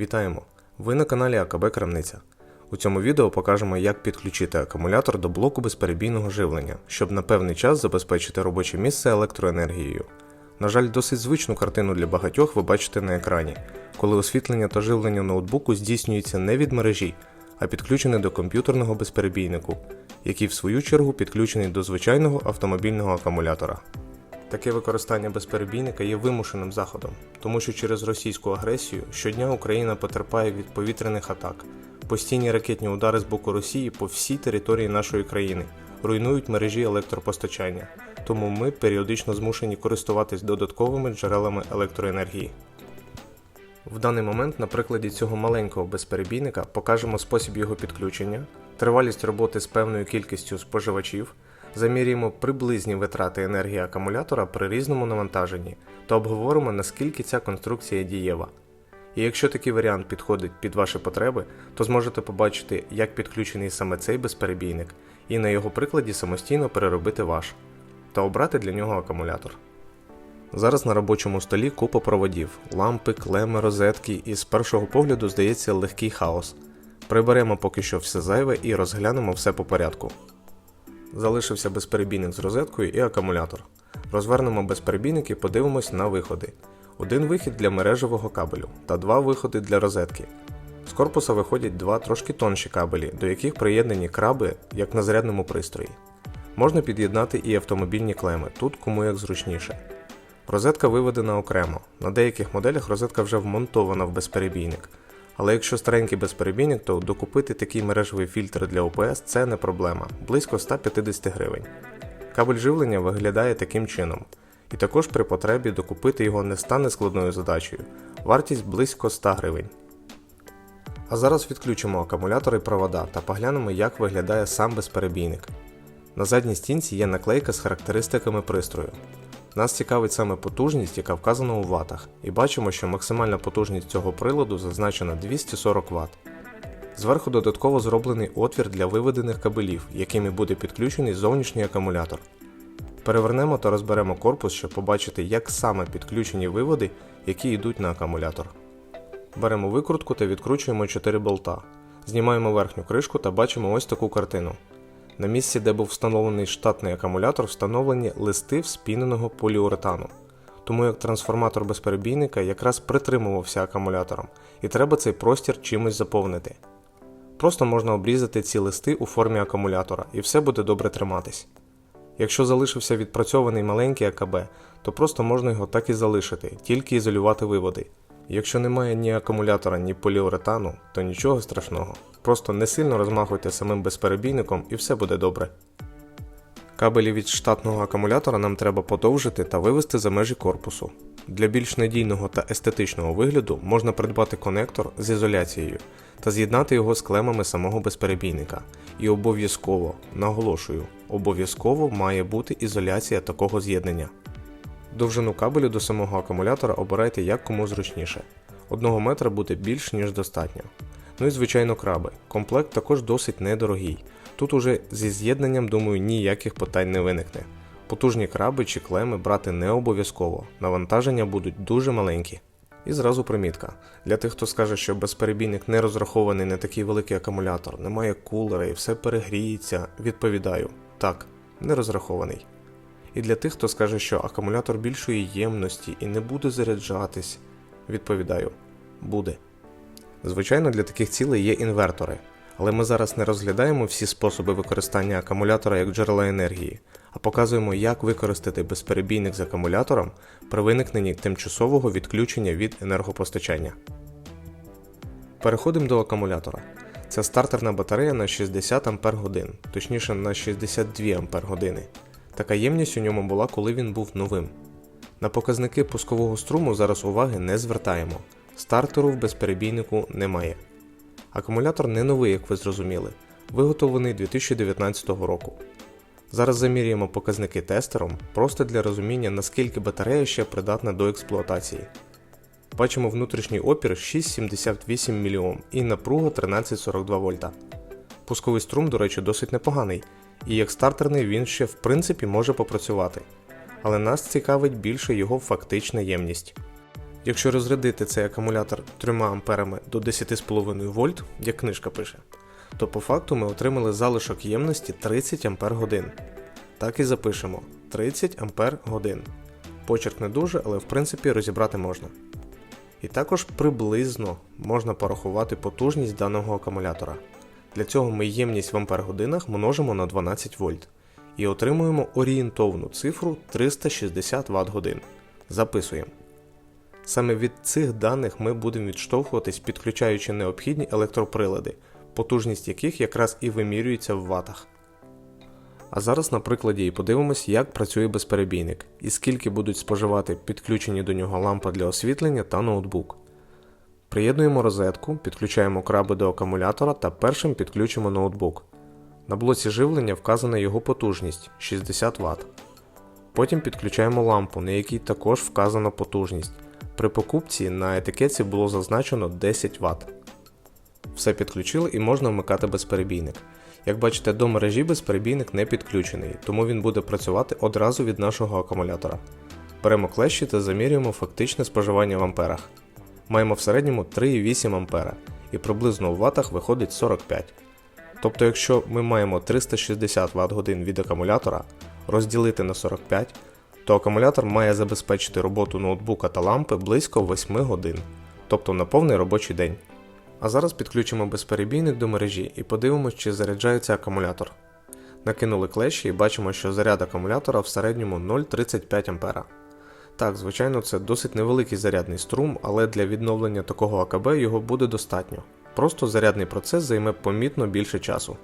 Вітаємо! Ви на каналі АКБ Крамниця. У цьому відео покажемо, як підключити акумулятор до блоку безперебійного живлення, щоб на певний час забезпечити робоче місце електроенергією. На жаль, досить звичну картину для багатьох ви бачите на екрані, коли освітлення та живлення ноутбуку здійснюється не від мережі, а підключене до комп'ютерного безперебійнику, який в свою чергу підключений до звичайного автомобільного акумулятора. Таке використання безперебійника є вимушеним заходом, тому що через російську агресію щодня Україна потерпає від повітряних атак. Постійні ракетні удари з боку Росії по всій території нашої країни руйнують мережі електропостачання, тому ми періодично змушені користуватись додатковими джерелами електроенергії. В даний момент на прикладі цього маленького безперебійника покажемо спосіб його підключення, тривалість роботи з певною кількістю споживачів, замірюємо приблизні витрати енергії акумулятора при різному навантаженні та обговоримо, наскільки ця конструкція дієва. І якщо такий варіант підходить під ваші потреби, то зможете побачити, як підключений саме цей безперебійник, і на його прикладі самостійно переробити ваш та обрати для нього акумулятор. Зараз на робочому столі купа проводів, лампи, клеми, розетки, і з першого погляду здається легкий хаос. Приберемо поки що все зайве і розглянемо все по порядку. Залишився безперебійник з розеткою і акумулятор. Розвернемо безперебійник і подивимось на виходи. Один вихід для мережевого кабелю та два виходи для розетки. З корпуса виходять два трошки тонші кабелі, до яких приєднані краби, як на зарядному пристрої. Можна під'єднати і автомобільні клеми, тут кому як зручніше. Розетка виведена окремо. На деяких моделях розетка вже вмонтована в безперебійник. Але якщо старенький безперебійник, то докупити такий мережевий фільтр для ОПС це не проблема близько 150 гривень. Кабель живлення виглядає таким чином. І також при потребі докупити його не стане складною задачею. Вартість близько 100 гривень. А зараз відключимо акумулятор і провода та поглянемо, як виглядає сам безперебійник. На задній стінці є наклейка з характеристиками пристрою. Нас цікавить саме потужність, яка вказана у ватах, і бачимо, що максимальна потужність цього приладу зазначена 240 Вт. Зверху додатково зроблений отвір для виведених кабелів, якими буде підключений зовнішній акумулятор. Перевернемо та розберемо корпус, щоб побачити, як саме підключені виводи, які йдуть на акумулятор. Беремо викрутку та відкручуємо 4 болта. Знімаємо верхню кришку та бачимо ось таку картину. На місці, де був встановлений штатний акумулятор, встановлені листи вспіненого поліуретану. Тому як трансформатор безперебійника якраз притримувався акумулятором, і треба цей простір чимось заповнити. Просто можна обрізати ці листи у формі акумулятора, і все буде добре триматись. Якщо залишився відпрацьований маленький АКБ, то просто можна його так і залишити, тільки ізолювати виводи. Якщо немає ні акумулятора, ні поліуретану, то нічого страшного. Просто не сильно розмахуйте самим безперебійником і все буде добре. Кабелі від штатного акумулятора нам треба подовжити та вивести за межі корпусу. Для більш надійного та естетичного вигляду можна придбати конектор з ізоляцією та з'єднати його з клемами самого безперебійника. І обов'язково, наголошую, обов'язково має бути ізоляція такого з'єднання. Довжину кабелю до самого акумулятора обирайте як кому зручніше. Одного метра буде більш ніж достатньо. Ну і звичайно краби. Комплект також досить недорогий. Тут уже зі з'єднанням, думаю, ніяких питань не виникне. Потужні краби чи клеми брати не обов'язково, навантаження будуть дуже маленькі. І зразу примітка. Для тих, хто скаже, що безперебійник не розрахований на такий великий акумулятор, немає кулера і все перегріється, відповідаю, так, не розрахований. І для тих, хто скаже, що акумулятор більшої ємності і не буде заряджатись, відповідаю, буде. Звичайно, для таких цілей є інвертори, але ми зараз не розглядаємо всі способи використання акумулятора як джерела енергії, а показуємо, як використати безперебійник з акумулятором при виникненні тимчасового відключення від енергопостачання. Переходимо до акумулятора. Це стартерна батарея на 60 Ах, точніше на 62 Ах. Така ємність у ньому була, коли він був новим. На показники пускового струму зараз уваги не звертаємо. Стартеру в безперебійнику немає. Акумулятор не новий, як ви зрозуміли, виготовлений 2019 року. Зараз замірюємо показники тестером просто для розуміння, наскільки батарея ще придатна до експлуатації. Бачимо внутрішній опір 678 мОм і напруга 1342 вольта. Пусковий струм, до речі, досить непоганий, і як стартерний він ще в принципі може попрацювати. Але нас цікавить більше його фактична ємність. Якщо розрядити цей акумулятор 3 амперами до 10,5 вольт, як книжка пише, то по факту ми отримали залишок ємності 30 ампер годин. Так і запишемо 30 ампер годин. Почерк не дуже, але в принципі розібрати можна. І також приблизно можна порахувати потужність даного акумулятора. Для цього ми ємність в ампер-годинах множимо на 12 вольт і отримуємо орієнтовну цифру 360 Вт годин. Записуємо. Саме від цих даних ми будемо відштовхуватись, підключаючи необхідні електроприлади, потужність яких якраз і вимірюється в ватах. А зараз на прикладі і подивимось, як працює безперебійник і скільки будуть споживати підключені до нього лампа для освітлення та ноутбук. Приєднуємо розетку, підключаємо краби до акумулятора та першим підключимо ноутбук. На блоці живлення вказана його потужність 60 Вт. Потім підключаємо лампу, на якій також вказана потужність. При покупці на етикетці було зазначено 10 Вт. Все підключили і можна вмикати безперебійник. Як бачите, до мережі безперебійник не підключений, тому він буде працювати одразу від нашого акумулятора. Беремо клещі та замірюємо фактичне споживання в амперах. Маємо в середньому 3,8 А і приблизно у ватах виходить 45. Тобто, якщо ми маємо 360 Вт годин від акумулятора розділити на 45, то акумулятор має забезпечити роботу ноутбука та лампи близько 8 годин, тобто на повний робочий день. А зараз підключимо безперебійник до мережі і подивимось, чи заряджається акумулятор. Накинули клещі і бачимо, що заряд акумулятора в середньому 0,35 А. Так, звичайно, це досить невеликий зарядний струм, але для відновлення такого АКБ його буде достатньо. Просто зарядний процес займе помітно більше часу.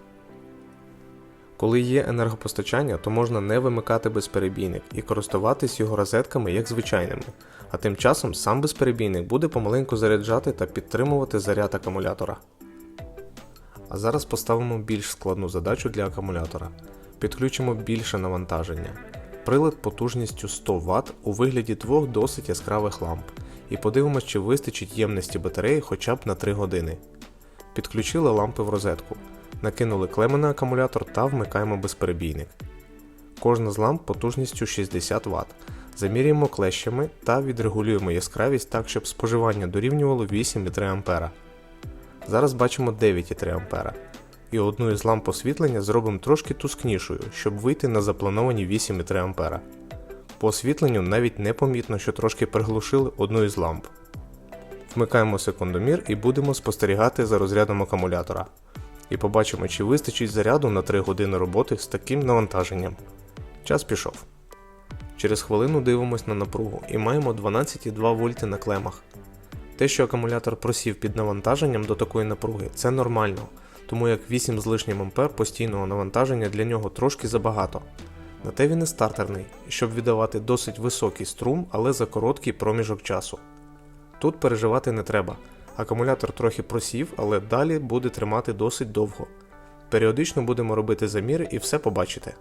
Коли є енергопостачання, то можна не вимикати безперебійник і користуватись його розетками як звичайними, а тим часом сам безперебійник буде помаленьку заряджати та підтримувати заряд акумулятора. А зараз поставимо більш складну задачу для акумулятора. Підключимо більше навантаження. Прилад потужністю 100 Вт у вигляді двох досить яскравих ламп і подивимось, чи вистачить ємності батареї хоча б на 3 години. Підключили лампи в розетку, накинули клеми на акумулятор та вмикаємо безперебійник. Кожна з ламп потужністю 60 Вт. Замірюємо клещами та відрегулюємо яскравість так, щоб споживання дорівнювало 8,3 А. Зараз бачимо 9,3 А. І одну із ламп освітлення зробимо трошки тускнішою, щоб вийти на заплановані 8,3 А. По освітленню навіть непомітно, що трошки приглушили одну із ламп. Вмикаємо секундомір і будемо спостерігати за розрядом акумулятора. І побачимо, чи вистачить заряду на 3 години роботи з таким навантаженням. Час пішов. Через хвилину дивимось на напругу і маємо 12,2 вольти на клемах. Те, що акумулятор просів під навантаженням до такої напруги, це нормально, тому як 8 з лишнім ампер постійного навантаження для нього трошки забагато. На те він і стартерний, щоб віддавати досить високий струм, але за короткий проміжок часу. Тут переживати не треба. Акумулятор трохи просів, але далі буде тримати досить довго. Періодично будемо робити заміри і все побачите.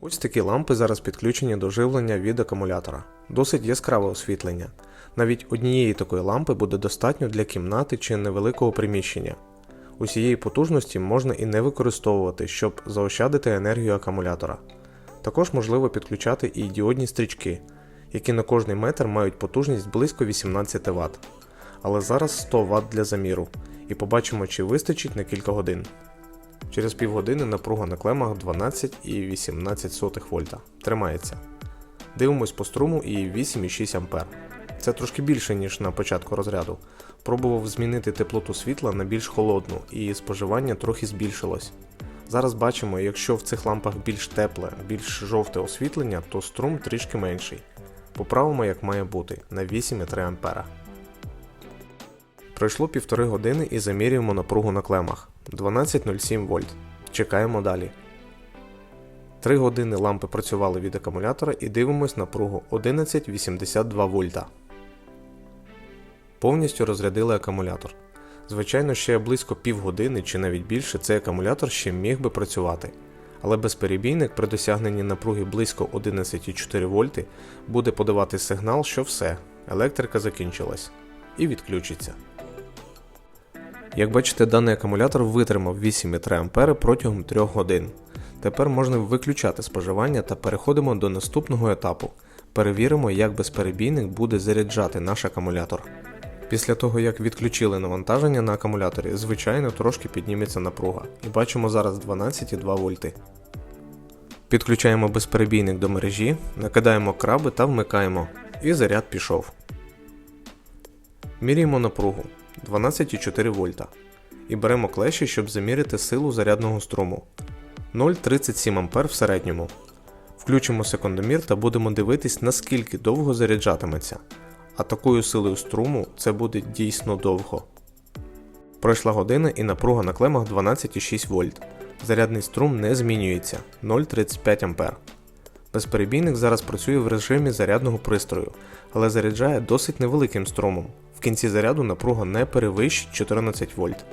Ось такі лампи зараз підключені до живлення від акумулятора. Досить яскраве освітлення. Навіть однієї такої лампи буде достатньо для кімнати чи невеликого приміщення. Усієї потужності можна і не використовувати, щоб заощадити енергію акумулятора. Також можливо підключати і діодні стрічки, які на кожний метр мають потужність близько 18 Вт. Але зараз 100 Вт для заміру, і побачимо, чи вистачить на кілька годин. Через півгодини напруга на клемах 12,18 вольта. Тримається. Дивимось по струму і 8,6 А. Це трошки більше, ніж на початку розряду. Пробував змінити теплоту світла на більш холодну, і споживання трохи збільшилось. Зараз бачимо, якщо в цих лампах більш тепле, більш жовте освітлення, то струм трішки менший. Поправимо, як має бути, на 8,3 А. Пройшло півтори години і замірюємо напругу на клемах 12,07 вольт. Чекаємо далі. 3 години лампи працювали від акумулятора і дивимось напругу 11,82 вольта. Повністю розрядили акумулятор. Звичайно, ще близько півгодини чи навіть більше цей акумулятор ще міг би працювати. Але безперебійник при досягненні напруги близько 11,4 вольти буде подавати сигнал, що все, електрика закінчилась і відключиться. Як бачите, даний акумулятор витримав 8,3 А протягом 3 годин. Тепер можна виключати споживання та переходимо до наступного етапу Перевіримо, як безперебійник буде заряджати наш акумулятор. Після того, як відключили навантаження на акумуляторі, звичайно трошки підніметься напруга. І бачимо зараз 12,2 вольти. Підключаємо безперебійник до мережі, накидаємо краби та вмикаємо. І заряд пішов. Міряємо напругу 12,4 вольта. І беремо клеші, щоб заміряти силу зарядного струму 0,37 А в середньому. Включимо секундомір та будемо дивитись, наскільки довго заряджатиметься. А такою силою струму це буде дійсно довго. Пройшла година і напруга на клемах 12,6 вольт. Зарядний струм не змінюється 0,35 А. Безперебійник зараз працює в режимі зарядного пристрою, але заряджає досить невеликим струмом. В кінці заряду напруга не перевищить 14 вольт.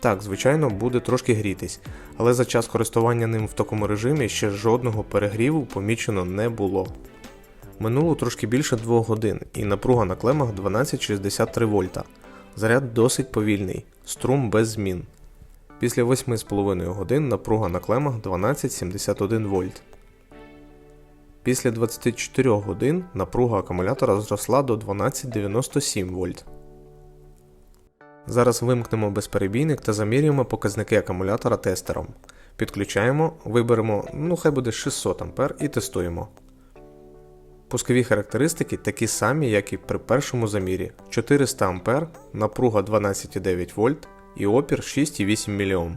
Так, звичайно, буде трошки грітись, але за час користування ним в такому режимі ще жодного перегріву помічено не було. Минуло трошки більше 2 годин і напруга на клемах 1263 вольта. Заряд досить повільний, струм без змін. Після 8,5 годин напруга на клемах 1271 вольт. Після 24 годин напруга акумулятора зросла до 1297 вольт. Зараз вимкнемо безперебійник та замірюємо показники акумулятора тестером. Підключаємо, виберемо, ну хай буде 600 А і тестуємо. Пускові характеристики такі самі, як і при першому замірі 400 А, напруга 12,9 вольт і опір 6,8 мОм.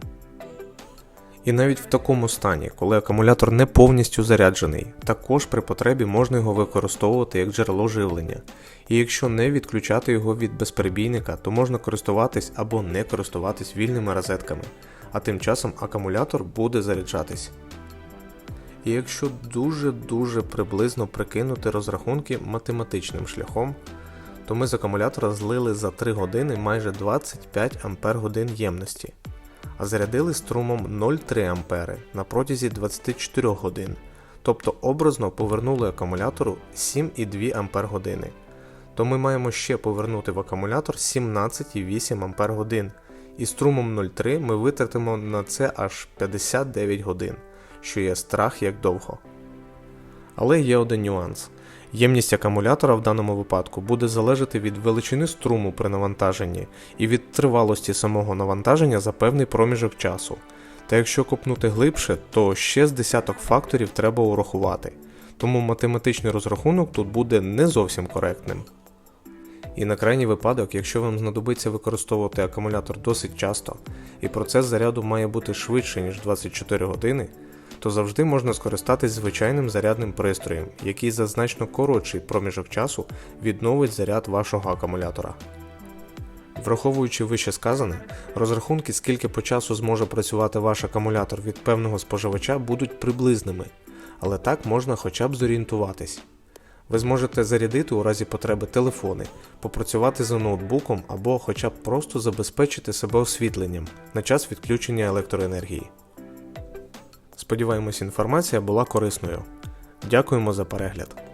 І навіть в такому стані, коли акумулятор не повністю заряджений, також при потребі можна його використовувати як джерело живлення. І якщо не відключати його від безперебійника, то можна користуватись або не користуватись вільними розетками, а тим часом акумулятор буде заряджатись. І якщо дуже-дуже приблизно прикинути розрахунки математичним шляхом, то ми з акумулятора злили за 3 години майже 25 Ампер годин ємності, а зарядили струмом 0,3 Ампери на протязі 24 годин, тобто образно повернули акумулятору 7,2 Ампер години. То ми маємо ще повернути в акумулятор 17,8 Ампер годин, і струмом 0,3 ми витратимо на це аж 59 годин що є страх як довго. Але є один нюанс. Ємність акумулятора в даному випадку буде залежати від величини струму при навантаженні і від тривалості самого навантаження за певний проміжок часу. Та якщо копнути глибше, то ще з десяток факторів треба урахувати, тому математичний розрахунок тут буде не зовсім коректним. І на крайній випадок, якщо вам знадобиться використовувати акумулятор досить часто, і процес заряду має бути швидше, ніж 24 години, то завжди можна скористатись звичайним зарядним пристроєм, який за значно коротший проміжок часу відновить заряд вашого акумулятора. Враховуючи вище сказане, розрахунки, скільки по часу зможе працювати ваш акумулятор від певного споживача, будуть приблизними, але так можна хоча б зорієнтуватись. Ви зможете зарядити у разі потреби телефони, попрацювати за ноутбуком або хоча б просто забезпечити себе освітленням на час відключення електроенергії. Сподіваємось, інформація була корисною. Дякуємо за перегляд.